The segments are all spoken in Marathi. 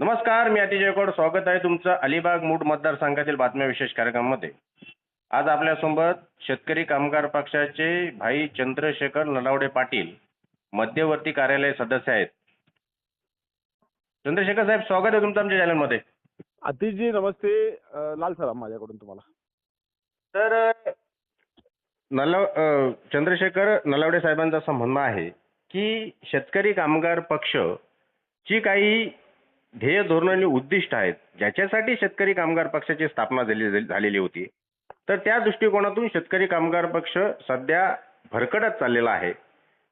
नमस्कार मी अतिजय जयकोड स्वागत आहे तुमचं अलिबाग मूड मतदारसंघातील बातम्या विशेष कार्यक्रमामध्ये. आज आपल्यासोबत शेतकरी कामगार पक्षाचे भाई चंद्रशेखर नलावडे पाटील मध्यवर्ती कार्यालय सदस्य आहेत. चंद्रशेखर साहेब स्वागत आहे तुमचं आमच्या चॅनलमध्ये. अतिशजी नमस्ते. अ, लाल सलाम माझ्याकडून तुम्हाला. तर अ, नलाव अ, चंद्रशेखर नलावडे साहेबांचं असं म्हणणं आहे की शेतकरी कामगार पक्ष ची काही ध्येय धोरण आणि उद्दिष्ट आहेत ज्याच्यासाठी शेतकरी कामगार पक्षाची स्थापना झाली झालेली होती. तर त्या दृष्टिकोनातून शेतकरी कामगार पक्ष सध्या भरकटत चाललेला आहे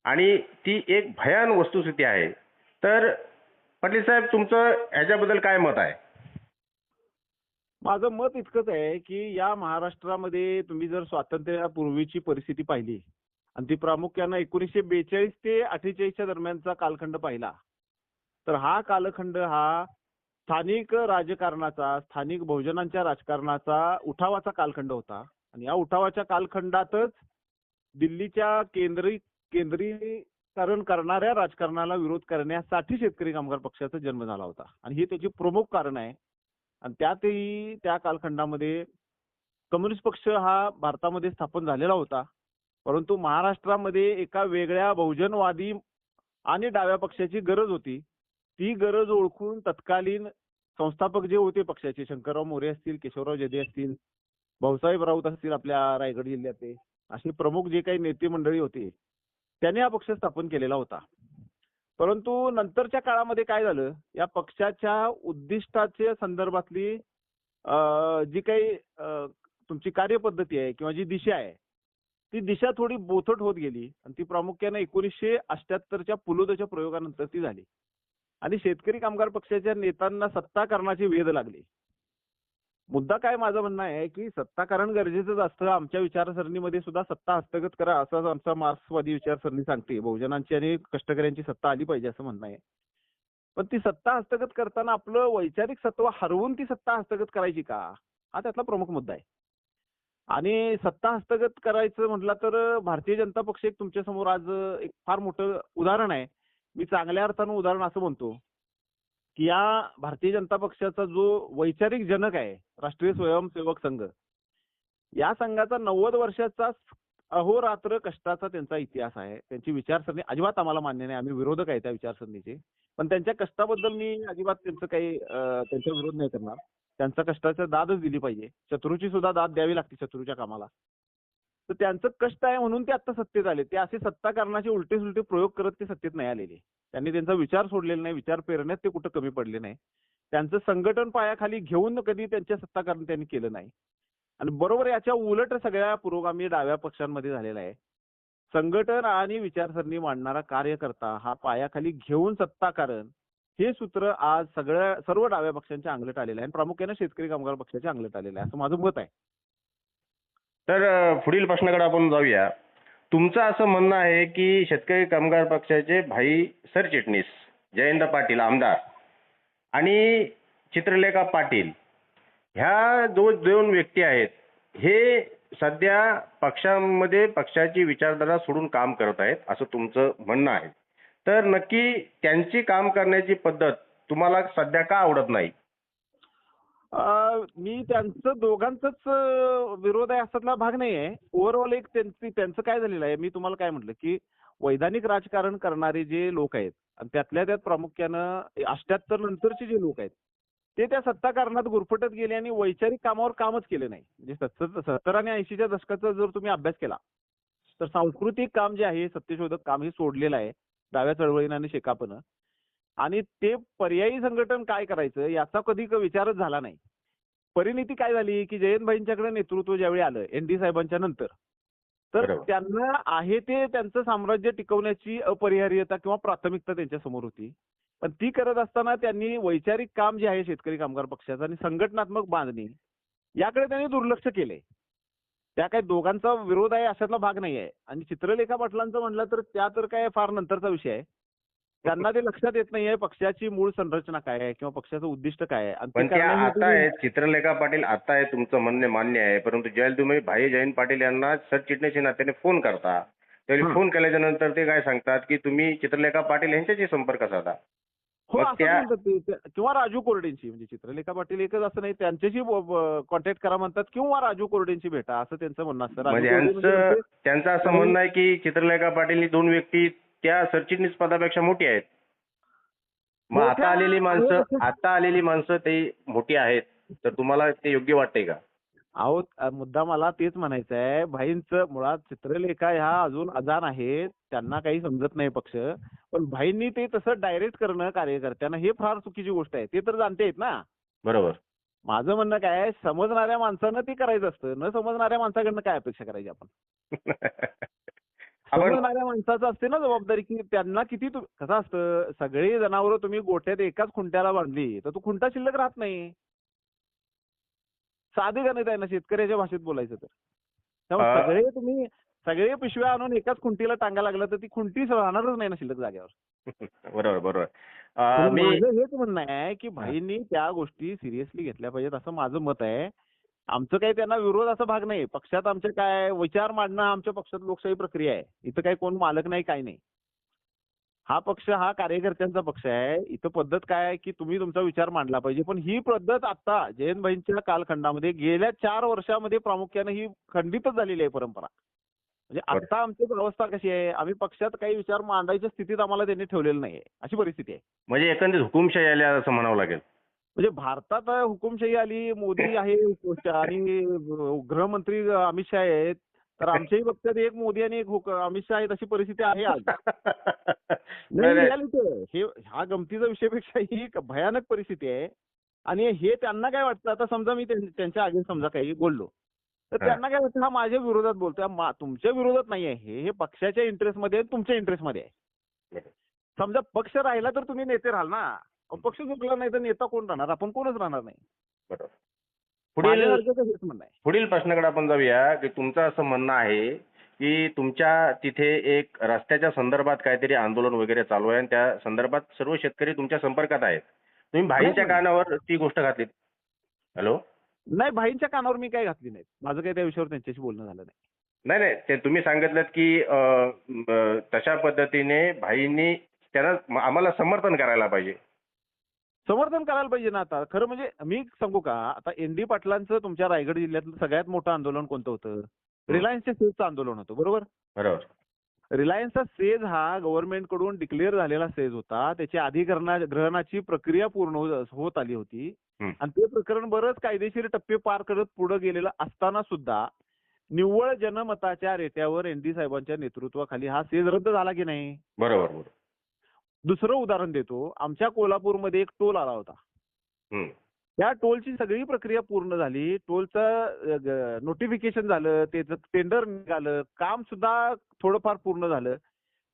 आणि ती एक भयान वस्तुस्थिती आहे. तर पाटील साहेब तुमचं ह्याच्याबद्दल काय मत आहे? माझं मत इतकंच आहे की या महाराष्ट्रामध्ये तुम्ही जर स्वातंत्र्यापूर्वीची परिस्थिती पाहिली आणि ती प्रामुख्यानं एकोणीसशे बेचाळीस ते अठ्ठेचाळीसच्या दरम्यानचा कालखंड पाहिला तर हा कालखंड हा स्थानिक राजकारणाचा स्थानिक बहुजनांच्या राजकारणाचा उठावाचा कालखंड होता. आणि या उठावाच्या कालखंडातच दिल्लीच्या केंद्री केंद्रीकरण करणाऱ्या राजकारणाला विरोध करण्यासाठी शेतकरी कामगार पक्षाचा जन्म झाला होता. आणि हे त्याची प्रमुख कारण आहे. आणि त्यातही त्या कालखंडामध्ये कम्युनिस्ट पक्ष हा भारतामध्ये स्थापन झालेला होता. परंतु महाराष्ट्रामध्ये एका वेगळ्या बहुजनवादी आणि डाव्या पक्षाची गरज होती. ती गरज ओळखून तत्कालीन संस्थापक जे होते पक्षाचे शंकरराव मोरे असतील केशवराव जदे असतील भाऊसाहेब राऊत असतील आपल्या रायगड जिल्ह्याचे असे प्रमुख जे काही नेते मंडळी होते त्याने हा पक्ष स्थापन केलेला होता. परंतु नंतरच्या काळामध्ये काय झालं या पक्षाच्या उद्दिष्टाच्या संदर्भातली अं, जी काही तुमची कार्यपद्धती आहे किंवा जी दिशा आहे ती दिशा थोडी बोथट होत गेली आणि ती प्रामुख्याने एकोणीसशे अष्ट्याहत्तरच्या पुलोदच्या प्रयोगानंतर ती झाली. आणि शेतकरी कामगार पक्षाच्या नेत्यांना सत्ताकरणाची वेध लागली. मुद्दा काय माझं म्हणणं आहे की सत्ताकरण गरजेचंच असतं. आमच्या विचारसरणीमध्ये सुद्धा सत्ता हस्तगत करा असं आमचा मार्क्सवादी विचारसरणी सांगते. बहुजनांची आणि कष्टकऱ्यांची सत्ता आली पाहिजे असं म्हणणं आहे. पण ती सत्ता हस्तगत करताना आपलं वैचारिक सत्व हरवून ती सत्ता हस्तगत करायची का? हा त्यातला प्रमुख मुद्दा आहे. आणि सत्ता हस्तगत करायचं म्हटलं तर भारतीय जनता पक्ष एक तुमच्यासमोर आज एक फार मोठं उदाहरण आहे. मी चांगल्या अर्थानं उदाहरण असं म्हणतो की या भारतीय जनता पक्षाचा जो वैचारिक जनक आहे राष्ट्रीय स्वयंसेवक संघ या संघाचा नव्वद वर्षाचा अहोरात्र कष्टाचा त्यांचा इतिहास आहे. त्यांची विचारसरणी अजिबात आम्हाला मान्य नाही. आम्ही विरोधक आहे त्या विचारसरणीचे. पण त्यांच्या कष्टाबद्दल मी अजिबात त्यांचं काही त्यांचा विरोध नाही करणार. त्यांच्या कष्टाच्या दादच दिली पाहिजे. शत्रूची सुद्धा दाद द्यावी लागते शत्रूच्या कामाला. तर त्यांचं कष्ट आहे म्हणून ते आता सत्तेत आले. ते असे सत्ता उलटे सुलटे प्रयोग करत ते सत्तेत नाही आलेले. त्यांनी त्यांचा विचार सोडलेला नाही विचार पेरण्यात ते कुठं कमी पडले नाही. त्यांचं संघटन पायाखाली घेऊन कधी त्यांच्या सत्ताकारण त्यांनी केलं नाही. आणि बरोबर याच्या उलट सगळ्या पुरोगामी डाव्या पक्षांमध्ये झालेला आहे. संघटन आणि विचारसरणी मांडणारा कार्यकर्ता हा पायाखाली घेऊन सत्ताकारण हे सूत्र आज सगळ्या सर्व डाव्या पक्षांच्या अंगलट आलेलं आहे आणि प्रामुख्याने शेतकरी कामगार पक्षाच्या अंगलट आलेलं आहे. असं माझं मत आहे. तर पुढील प्रश्नाकडे आपण जाऊया. तुमचं असं म्हणणं आहे की शेतकरी कामगार पक्षाचे भाई सरचिटणीस जयंत पाटील आमदार आणि चित्रलेखा पाटील ह्या जो दोन व्यक्ती आहेत. हे सध्या पक्षामध्ये पक्षाची विचारधारा सोडून काम करत आहेत असं तुमचं म्हणणं आहे. तर नक्की त्यांची काम करण्याची पद्धत तुम्हाला सध्या का आवडत नाही? मी त्यांचं दोघांचाच विरोध आहे असातला भाग नाही आहे ओव्हरऑल एक त्यांची त्यांचं काय झालेलं आहे मी तुम्हाला काय म्हटलं की वैधानिक राजकारण करणारे जे लोक आहेत आणि त्यातल्या त्यात प्रामुख्यानं अष्ट्याहत्तर नंतरचे जे लोक आहेत ते त्या सत्ताकारणात गुरफटत गेले आणि वैचारिक कामावर कामच केले नाही. म्हणजे सत्तर सत्तर आणि ऐंशीच्या दशकाचा जर तुम्ही अभ्यास केला तर सांस्कृतिक काम जे आहे सत्यशोधक काम हे सोडलेलं आहे डाव्या चळवळीनं आणि शेकापनं. आणि ते पर्यायी संघटन काय करायचं याचा कधी क- विचारच झाला नाही. परिणिती काय झाली की जयंतभाईंच्याकडे नेतृत्व ज्यावेळी आलं एन डी साहेबांच्या नंतर तर. त्यांना आहे ते त्यांचं साम्राज्य टिकवण्याची अपरिहार्यता किंवा प्राथमिकता त्यांच्यासमोर होती. पण ती करत असताना त्यांनी वैचारिक काम जे आहे शेतकरी कामगार पक्षाचं आणि संघटनात्मक बांधणी याकडे त्यांनी दुर्लक्ष केले त्या काही दोघांचा विरोध आहे अशातला भाग नाही आहे आणि चित्रलेखा पाटलांचं म्हटलं तर त्या तर काय फार नंतरचा विषय आहे. त्यांना ते लक्षात येत नाहीये पक्षाची मूळ संरचना काय आहे किंवा पक्षाचं उद्दिष्ट काय आहे. ते आता आहेत चित्रलेखा पाटील आता आहे तुमचं म्हणणे मान्य आहे. परंतु ज्यावेळेला तुम्ही भाई जयंत पाटील यांना सरचिटणीस नात्याने फोन करता. त्यावेळी. फोन केल्याच्यानंतर ते काय सांगतात की तुम्ही चित्रलेखा पाटील यांच्याशी संपर्क साधा. हो किंवा राजू कोरडेंची म्हणजे चित्रलेखा पाटील एकच असं नाही त्यांच्याशी कॉन्टॅक्ट करा म्हणतात किंवा राजू कोरडेंची भेटा असं त्यांचं म्हणणं असतं. म्हणजे म्हणजे त्यांचं असं म्हणणं आहे की चित्रलेखा पाटील ही दोन व्यक्ती त्या सरचिटणीस पदापेक्षा मोठी आहेत. मग आता आलेली माणसं. आता आलेली माणसं ते मोठी आहेत. तर तुम्हाला ते योग्य वाटतंय का? अहो मुद्दा मला तेच म्हणायचं आहे. भाईंचं मुळात चित्रलेखा ह्या अजून अजाण आहेत. त्यांना काही समजत नाही पक्ष. पण भाईंनी ते तसं डायरेक्ट करणं कार्यकर्त्यांना हे फार चुकीची गोष्ट आहे. ते तर जाणते आहेत ना. बरोबर. माझं म्हणणं काय आहे, समजणाऱ्या माणसानं ते करायचं असतं. न समजणाऱ्या माणसाकडनं काय अपेक्षा करायची आपण? समजणाऱ्या माणसाचं असते ना जबाबदारी की त्यांना किती कसं असतं सगळी जनावरं तुम्ही गोठ्यात एकाच खुंट्याला बांधली तर तो खुंटा शिल्लक राहत नाही. साधे गणित आहे ना शेतकऱ्याच्या भाषेत बोलायचं तर? त्यामुळे सगळे तुम्ही सगळे पिशव्या आणून एकाच खुंटीला टांगा लागलं तर ती खुंटी राहणारच नाही ना शिल्लक जागेवर. बरोबर बरोबर. हेच म्हणणं आहे की भाईंनी त्या गोष्टी सिरियसली घेतल्या पाहिजेत असं माझं मत आहे. आमचं काही त्यांना विरोध असा भाग नाही पक्षात आमचे काय विचार मांडणं आमच्या पक्षात लोकशाही प्रक्रिया आहे. इथं काही कोण मालक नाही काही नाही. हा पक्ष हा कार्यकर्त्यांचा पक्ष आहे. इथं पद्धत काय आहे की तुम्ही तुमचा विचार मांडला पाहिजे. पण ही पद्धत आता जयंतभाईंच्या कालखंडामध्ये गेल्या चार वर्षामध्ये प्रामुख्याने ही खंडितच झालेली आहे परंपरा. म्हणजे. आता आमची अवस्था कशी आहे? आम्ही पक्षात काही विचार मांडायच्या स्थितीत आम्हाला त्यांनी ठेवलेलं नाहीये. अशी परिस्थिती आहे. म्हणजे एकंदरीत हुकुमशाही आली असं म्हणावं लागेल. म्हणजे भारतात हुकुमशाही आली मोदी आहे आणि गृहमंत्री अमित शहा आहेत. तर आमच्याही पक्षात एक मोदी आणि एक अमित शहा आहेत अशी परिस्थिती आहे आज. हे हा गमतीचा विषयापेक्षा ही एक भयानक परिस्थिती आहे. आणि हे त्यांना काय वाटतं? आता समजा मी त्यां- त्यांच्या आगे समजा काही बोललो. तर. त्यांना काय वाटतं? हा माझ्या विरोधात बोलतोय. तुमच्या विरोधात नाही आहे. हे पक्षाच्या इंटरेस्टमध्ये आहे तुमच्या इंटरेस्टमध्ये आहे. समजा पक्ष राहिला तर तुम्ही नेते राहाल ना. पक्ष चुकला नाही तर नेता कोण राहणार? आपण कोणच राहणार नाही? बरोबर. पुढील माझ्यासारखं तर हेच म्हणणं आहे. पुढील प्रश्नाकडे आपण जाऊया की तुमचं असं म्हणणं आहे की तुमच्या तिथे एक रस्त्याच्या संदर्भात काहीतरी आंदोलन वगैरे चालू आहे आणि त्या संदर्भात सर्व शेतकरी तुमच्या संपर्कात आहेत. तुम्ही भाईंच्या. कानावर ती गोष्ट घातलीत. हॅलो? नाही भाईंच्या कानावर मी काही घातली नाही माझं काही त्या विषयावर त्यांच्याशी बोलणं झालं नाही. नाही नाही. ते तुम्ही सांगितलं की अं, अं, तशा पद्धतीने भाईंनी त्यांना आम्हाला समर्थन करायला पाहिजे. समर्थन करायला पाहिजे ना आता. खरं म्हणजे मी सांगू का आता एन डी पाटलांचं तुमच्या रायगड जिल्ह्यातलं सगळ्यात मोठं आंदोलन कोणतं होतं? रिलायन्सच्या सेजचं आंदोलन होतं बरोबर? बरोबर. रिलायन्सचा सेज हा गव्हर्नमेंटकडून डिक्लेअर झालेला सेज होता. त्याची अधिकरणा ग्रहणाची प्रक्रिया पूर्ण हो- होत आली होती. आणि ते प्रकरण बरंच कायदेशीर टप्पे पार करत पुढे गेलेलं असताना सुद्धा निव्वळ जनमताच्या रेट्यावर एन डी साहेबांच्या नेतृत्वाखाली हा सेज रद्द झाला की नाही? बरोबर. दुसरं उदाहरण देतो. आमच्या कोल्हापूरमध्ये एक टोल आला होता. त्या टोलची सगळी प्रक्रिया पूर्ण झाली. टोलचं नोटिफिकेशन झालं त्याचं टेंडर निघालं काम सुद्धा थोडंफार पूर्ण झालं.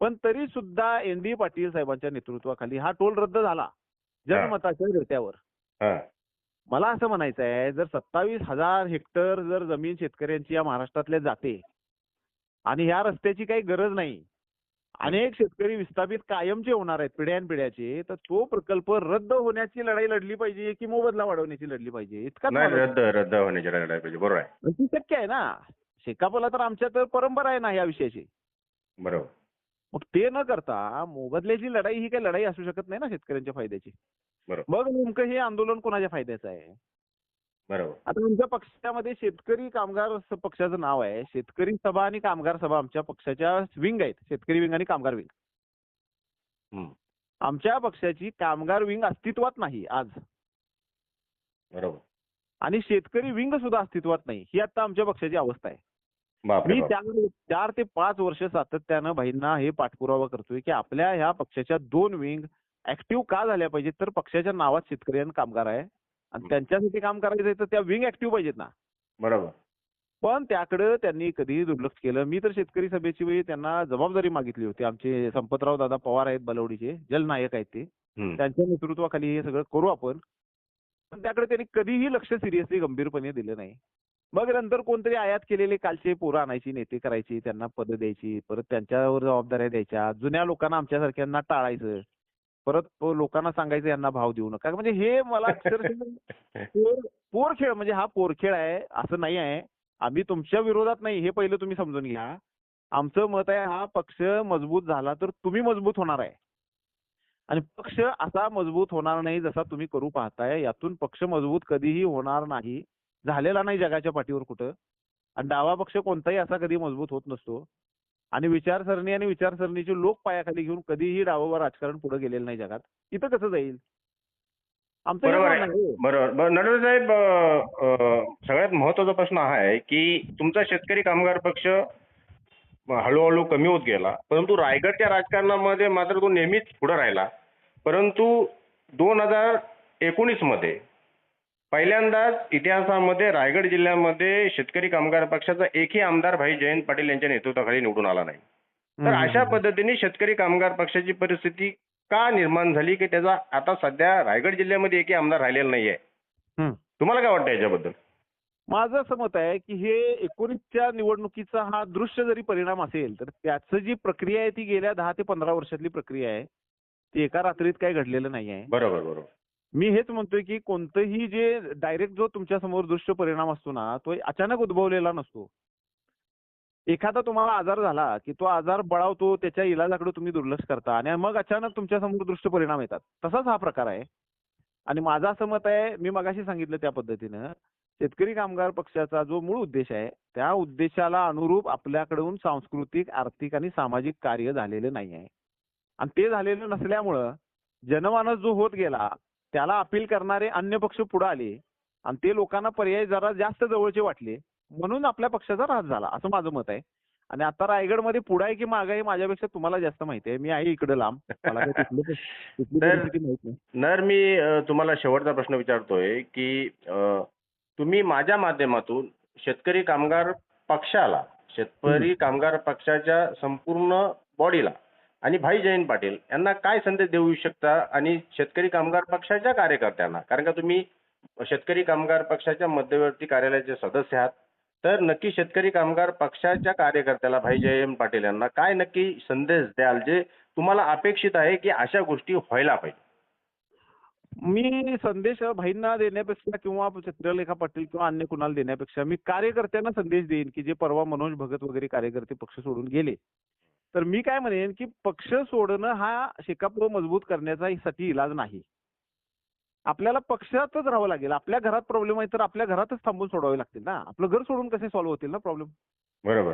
पण तरी सुद्धा एन डी पाटील साहेबांच्या नेतृत्वाखाली हा टोल रद्द झाला. जनमताच्या रेट्यावर मला असं म्हणायचं आहे जर सत्तावीस हजार हेक्टर जर जमीन शेतकऱ्यांची या महाराष्ट्रातल्या जाते आणि ह्या रस्त्याची काही गरज नाही अनेक शेतकरी विस्थापित कायमचे होणार आहेत पिढ्यानपिढ्याचे तर तो प्रकल्प रद्द होण्याची लढाई लढली पाहिजे की मोबदला वाढवण्याची लढली पाहिजे? इतका रद्द रद्द होण्याची लढाई पाहिजे बरोबर आहे. ती शक्य आहे ना. शेकापला तर आमच्या तर परंपरा आहे ना या विषयाची. बरोबर. मग ते न करता मोबदल्याची लढाई ही काही लढाई असू शकत नाही ना शेतकऱ्यांच्या फायद्याची. बरोबर. मग नेमकं हे आंदोलन कोणाच्या फायद्याचं आहे? बरोबर. आता आमच्या पक्षामध्ये शेतकरी कामगार स- पक्षाचं नाव आहे. शेतकरी सभा आणि कामगार सभा आमच्या पक्षाच्या विंग आहेत. शेतकरी विंग आणि कामगार विंग. हम्म. आमच्या पक्षाची कामगार विंग अस्तित्वात नाही आज. बरोबर. आणि शेतकरी विंग सुद्धा अस्तित्वात नाही. ही आता आमच्या पक्षाची अवस्था आहे. बापरे मी बाप. त्यावर चार ते पाच वर्ष सातत्यानं भाईंना हे पाठपुरावा करतोय की आपल्या ह्या पक्षाच्या दोन विंग ऍक्टिव्ह का झाल्या पाहिजेत? तर पक्षाच्या नावात शेतकरी आणि कामगार आहे. आणि त्यांच्यासाठी काम करायचं तर त्या विंग ऍक्टिव्ह पाहिजेत ना. बरोबर. पण त्याकडे त्यांनी कधीही दुर्लक्ष केलं. मी तर शेतकरी सभेची वेळी त्यांना जबाबदारी मागितली होती. आमचे संपतराव दादा पवार आहेत बलवडीचे जलनायक आहेत ते. त्यांच्या नेतृत्वाखाली हे सगळं करू आपण. पण त्याकडे त्यांनी कधीही लक्ष सिरियसली गंभीरपणे दिलं नाही. मग नंतर कोणतरी आयात केलेले कालचे पोरं आणायची नेते करायची त्यांना पदं द्यायची परत त्यांच्यावर जबाबदाऱ्या द्यायच्या. जुन्या लोकांना आमच्यासारख्यांना टाळायचं. परत लोकांना सांगायचं यांना भाव देऊ नका. म्हणजे हे मला अक्षरशः पोर पोरखेळ म्हणजे हा पोरखेळ आहे असं नाही आहे. आम्ही तुमच्या विरोधात नाही हे पहिलं तुम्ही समजून घ्या. आमचं मत आहे हा पक्ष मजबूत झाला तर तुम्ही मजबूत होणार आहे. आणि पक्ष असा मजबूत होणार नाही जसा तुम्ही करू पाहताय. यातून पक्ष मजबूत कधीही होणार नाही. झालेला नाही जगाच्या पाठीवर कुठं. आणि डावा पक्ष कोणताही असा कधी मजबूत होत नसतो. आणि विचारसरणी आणि विचारसरणीचे लोक पायाखाली घेऊन कधीही डावं राजकारण पुढे गेलेलं नाही जगात. इथं कसं जाईल? आमचं बरोबर नडवे साहेब सगळ्यात महत्त्वाचा प्रश्न हा आहे की तुमचा शेतकरी कामगार पक्ष हळूहळू कमी होत गेला. परंतु रायगडच्या राजकारणामध्ये मात्र तो नेहमीच पुढे राहिला. परंतु दोन हजार एकोणीसमध्ये पहिल्यांदाच इतिहासामध्ये रायगड जिल्ह्यामध्ये शेतकरी कामगार पक्षाचा एकही आमदार भाई जयंत पाटील यांच्या नेतृत्वाखाली निवडून आला नाही. तर. अशा पद्धतीने शेतकरी कामगार पक्षाची परिस्थिती का निर्माण झाली की त्याचा आता सध्या रायगड जिल्ह्यामध्ये एकही आमदार राहिलेला नाहीये. तुम्हाला काय वाटतं याच्याबद्दल? माझं असं मत आहे की हे एकोणीसच्या निवडणुकीचा हा दृश्य जरी परिणाम असेल तर त्याचं जी प्रक्रिया आहे ती गेल्या दहा ते पंधरा वर्षातली प्रक्रिया आहे. ती एका रात्रीत काही घडलेलं नाही आहे बरोबर बरोबर. मी हेच म्हणतोय की कोणतंही जे डायरेक्ट जो तुमच्यासमोर दृश्य परिणाम असतो ना तो अचानक उद्भवलेला नसतो. एखादा तुम्हाला आजार झाला की तो आजार बळावतो त्याच्या इलाजाकडे तुम्ही दुर्लक्ष करता आणि मग अचानक तुमच्यासमोर दृश्य परिणाम येतात. तसाच हा प्रकार आहे. आणि माझं असं मत आहे मी मगाशी सांगितलं त्या पद्धतीनं शेतकरी कामगार पक्षाचा जो मूळ उद्देश आहे त्या उद्देशाला अनुरूप आपल्याकडून सांस्कृतिक आर्थिक आणि सामाजिक कार्य झालेलं नाही आहे आणि ते झालेलं नसल्यामुळं जनमानस जो होत गेला त्याला अपील करणारे अन्य पक्ष पुढे आले आणि ते लोकांना पर्याय जरा जास्त जवळचे वाटले म्हणून आपल्या पक्षाचा ऱ्हास झाला असं माझं मत आहे. आणि आता रायगडमध्ये पुढे आहे की मागे आहे माझ्यापेक्षा तुम्हाला जास्त माहिती आहे. मी आहे इकडे लांब. नर मी तुम्हाला शेवटचा प्रश्न विचारतोय की तुम्ही माझ्या माध्यमातून शेतकरी कामगार पक्षाला शेतकरी कामगार पक्षाच्या संपूर्ण बॉडीला आणि भाई जयंत पाटील यांना काय संदेश देऊ शकता आणि शेतकरी कामगार पक्षाच्या कार्यकर्त्यांना? कारण का तुम्ही शेतकरी कामगार पक्षाच्या मध्यवर्ती कार्यालयाचे सदस्य आहात. तर नक्की शेतकरी कामगार पक्षाच्या कार्यकर्त्याला भाई जयंत पाटील यांना काय नक्की संदेश द्याल? जे तुम्हाला अपेक्षित आहे की अशा गोष्टी व्हायला पाहिजे. मी संदेश भाईंना देण्यापेक्षा किंवा चित्रलेखा पाटील किंवा अन्य कुणाला देण्यापेक्षा मी कार्यकर्त्यांना संदेश देईन की जे परवा मनोज भगत वगैरे कार्यकर्ते पक्ष सोडून गेले. तर मी काय म्हणेन की पक्ष सोडणं हा शेकाप मजबूत करण्याचा साठी इलाज नाही. आपल्याला पक्षातच राहावं लागेल. आपल्या घरात प्रॉब्लेम आहे तर आपल्या घरातच थांबून सोडवावे लागतील ना. आपलं घर सोडून कसे सॉल्व्ह होतील ना प्रॉब्लेम बरोबर.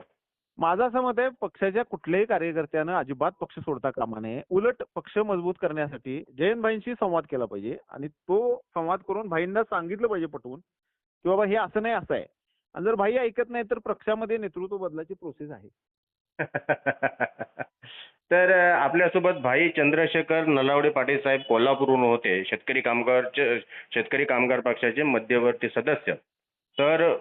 माझं असं मत आहे पक्षाच्या कुठल्याही कार्यकर्त्यानं अजिबात पक्ष सोडता कामा नये. उलट पक्ष मजबूत करण्यासाठी जयंतभाईंशी संवाद केला पाहिजे आणि तो संवाद करून भाईंना सांगितलं पाहिजे पटवून की बाबा हे असं नाही असं आहे. आणि जर भाई ऐकत नाही तर पक्षामध्ये नेतृत्व बदलाची प्रोसेस आहे. तर आपल्यासोबत भाई चंद्रशेखर नलावडे पाटील साहेब कोल्हापूरहून होते शेतकरी कामगार शेतकरी कामगार पक्षाचे मध्यवर्ती सदस्य. तर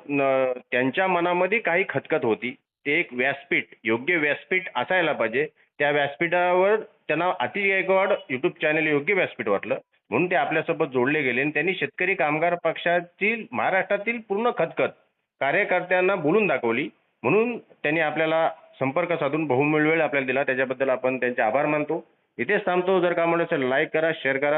त्यांच्या मनामध्ये काही खतखत होती. ते एक व्यासपीठ योग्य व्यासपीठ असायला पाहिजे. त्या व्यासपीठावर त्यांना अति गायकवाड युट्यूब चॅनल योग्य व्यासपीठ वाटलं. म्हणून ते आपल्यासोबत जोडले गेले आणि त्यांनी शेतकरी कामगार पक्षातील महाराष्ट्रातील पूर्ण खतखत कार्यकर्त्यांना बोलून दाखवली. म्हणून त्यांनी आपल्याला संपर्क साधून बहुमूल्य वेळ आपल्याला दिला. त्याच्याबद्दल आपण त्यांचे आभार मानतो. इथेच थांबतो. जर का म्हणत असेल लाईक करा शेअर करा.